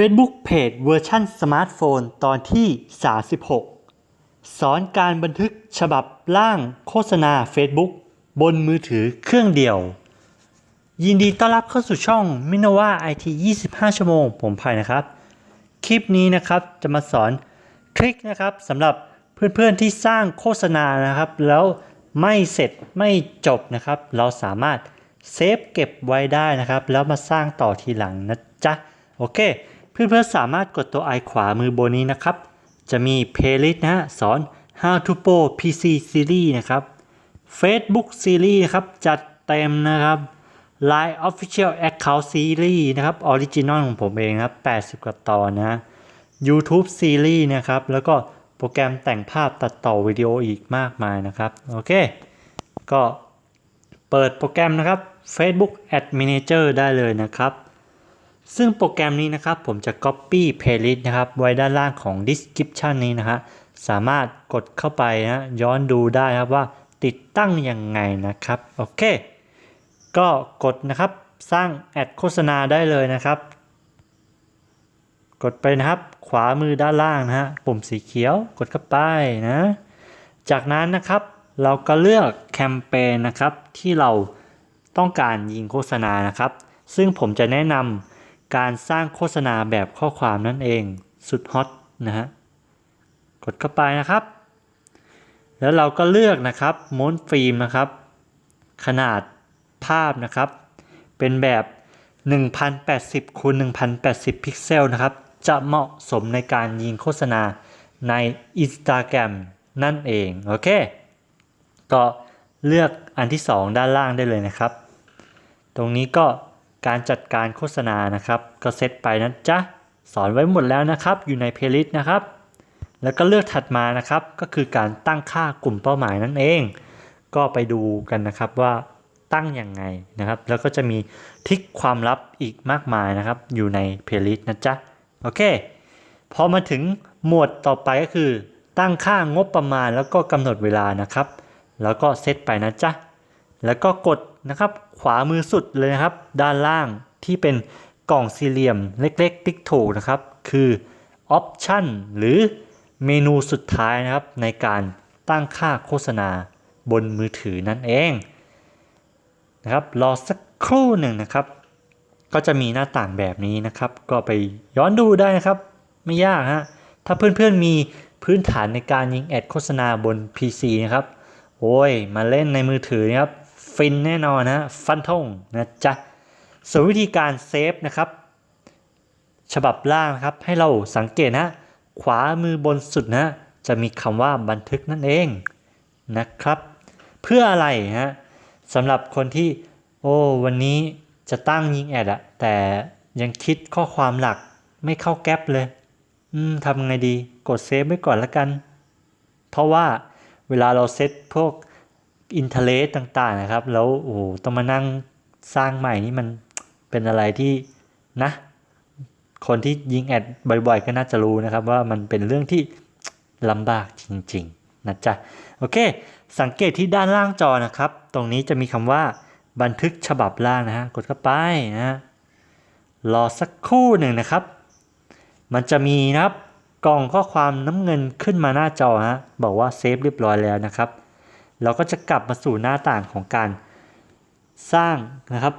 Facebook Page เวอร์ชันสมาร์ทโฟนตอนที่ 36 สอนการบันทึกฉบับร่างโฆษณา Facebook บนมือถือเครื่องเดียว ยินดีต้อนรับเข้าสู่ช่องมินว่า IT 25 ชั่วโมง ผมภัยนะครับ คลิปนี้นะครับจะมาสอนคลิกนะครับสำหรับเพื่อนๆที่สร้างโฆษณานะครับ แล้วไม่เสร็จไม่จบนะครับ เราสามารถเซฟเก็บไว้ได้นะครับ แล้วมาสร้างต่อทีหลังนะจ๊ะ โอเค เพื่อนๆสามารถกดตัวไอขวามือบนนี้นะครับ จะมี playlist นะฮะสอน how to pro PC series นะครับ Facebook Series นะครับ จัดเต็มนะครับ Line Official Account Series นะครับ Original ของผมเองครับ 80 กว่าตอนนะ YouTube Series นะครับ แล้วก็โปรแกรมแต่งภาพตัดต่อวิดีโออีกมากมายนะครับ โอเค ก็เปิดโปรแกรมนะครับ Facebook Ad Manager ได้เลยนะครับ ซึ่งโปรแกรมนี้นะครับผมจะ Copy Playlist นะครับไว้ด้านล่างของ Description นี้นะฮะสามารถกดเข้าไปนะย้อนดูได้ครับว่าติดตั้งยังไงนะครับโอเค ก็กดนะครับสร้างแอดโฆษณาได้เลยนะครับ กดไปนะครับขวามือด้านล่างนะฮะปุ่มสีเขียวกดเข้าไปนะจากนั้นนะครับเราก็เลือกแคมเปญนะครับที่เราต้องการยิงโฆษณานะครับ ซึ่งผมจะแนะนำ การสร้างโฆษณาแบบข้อความนั่นเองสุดฮอตนะฮะกดเข้าไปนะครับ แล้วเราก็เลือกนะครับม้วนฟิล์มนะครับ ขนาดภาพนะครับ เป็นแบบ 1080คูณ1080 พิกเซลนะครับ จะเหมาะสมในการยิงโฆษณาใน Instagram นั่นเอง โอเค ก็เลือกอันที่ 2 ด้านล่างได้เลยนะครับ ตรงนี้ก็ การจัดการโฆษณานะครับ ก็เซตไปนะจ๊ะ สอนไว้หมดแล้วนะครับ อยู่ในเพลย์ลิสต์นะครับ แล้วก็เลือกถัดมานะครับ ก็คือการตั้งค่ากลุ่มเป้าหมายนั่นเอง ก็ไปดูกันนะครับว่าตั้งยังไงนะครับ แล้วก็จะมีทิกความลับอีกมากมายนะครับ อยู่ในเพลย์ลิสต์นะจ๊ะ โอเค พอมาถึงหมวดต่อไปก็คือ ตั้งค่างบประมาณแล้วก็กำหนดเวลานะครับ แล้วก็เซตไปนะจ๊ะ แล้วก็กดนะครับขวามือสุดเลยนะครับ ด้านล่างที่เป็นกล่องสี่เหลี่ยมเล็กๆ ติ๊กถูกนะครับ คือ Option หรือเมนูสุดท้ายนะครับ ในการตั้งค่าโฆษณาบนมือถือนั่นเองนะครับรอสักครู่หนึ่งนะครับ ก็จะมีหน้าต่างแบบนี้นะครับ ก็ไปย้อนดูได้นะครับ ไม่ยากฮะถ้าเพื่อนๆมีพื้นฐานในการยิงแอดโฆษณาบน PC นะครับโอ้ยมาเล่นในมือถือนะครับ ฟินแน่นอนนะฟันทงนะจ๊ะส่วนวิธีการเซฟนะครับฉบับล่างนะครับให้เราสังเกตนะขวามือบนสุดนะจะมีคำว่าบันทึกนั่นเองนะครับ เพื่ออะไรฮะสำหรับคนที่โอ้วันนี้จะตั้งยิงแอดอะแต่ยังคิดข้อความหลักไม่เข้าแก๊ปเลย อืมทำไงดีกดเซฟไว้ก่อนละกัน เพราะว่าเวลาเราเซตพวก อินเทเลสต่างๆนะครับ แล้วโอ้โหต้องมานั่งสร้างใหม่นี่มันเป็นอะไรที่นะ คนที่ยิงแอดบ่อยๆ ก็น่าจะรู้นะครับ ว่ามันเป็นเรื่องที่ลำบากจริงๆนะจ๊ะโอเค สังเกตที่ด้านล่างจอนะครับ ตรงนี้จะมีคำว่าบันทึกฉบับล่างนะฮะกดเข้าไปนะฮะรอสักครู่หนึ่งนะครับ มันจะมีนะครับกล่องข้อความน้ำเงินขึ้นมาหน้าจอฮะบอกว่าเซฟเรียบร้อยแล้วนะครับ เราก็จะกลับมาสู่หน้าต่างของการสร้างนะครับ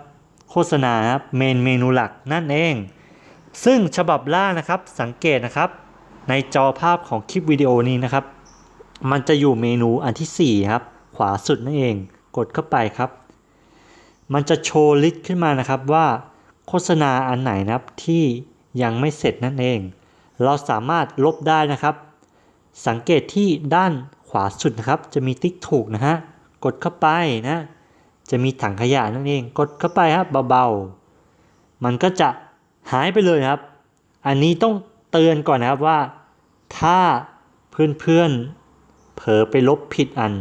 โฆษณาครับเมนเมนูหลักนั่นเอง ซึ่งฉบับล่างนะครับสังเกตนะครับ ในจอภาพของคลิปวิดีโอนี้นะครับ มันจะอยู่เมนูอันที่ 4 ครับ ขวาสุดนั่นเอง กดเข้าไปครับ มันจะโชว์ลิสต์ขึ้นมานะครับว่าโฆษณาอันไหนนะครับที่ยังไม่เสร็จนั่นเอง เราสามารถลบได้นะครับ สังเกตที่ด้าน ขวาสุดนะครับ จะมีติ๊กถูกนะฮะ กดเข้าไปนะ จะมีถังขยะนั่นเอง กดเข้าไปครับเบาๆ มันก็จะหายไปเลยครับ อันนี้ต้องเตือนก่อนนะครับว่า ถ้าเพื่อนๆเผลอไปลบผิดอัน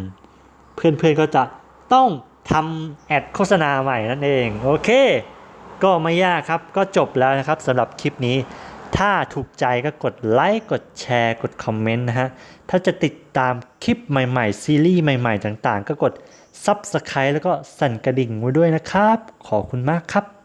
เพื่อนๆก็จะต้องทำแอดโฆษณาใหม่นั่นเอง โอเค ก็ไม่ยากครับ ก็จบแล้วนะครับสำหรับคลิปนี้ ถ้าถูกใจก็กดไลค์ กดแชร์ กดคอมเมนต์นะฮะ ถ้าจะติดตามคลิปใหม่ๆ ซีรีส์ใหม่ๆ ต่างๆ ก็กด Subscribe แล้วก็สั่นกระดิ่งไว้ด้วยนะครับ ขอบคุณมากครับ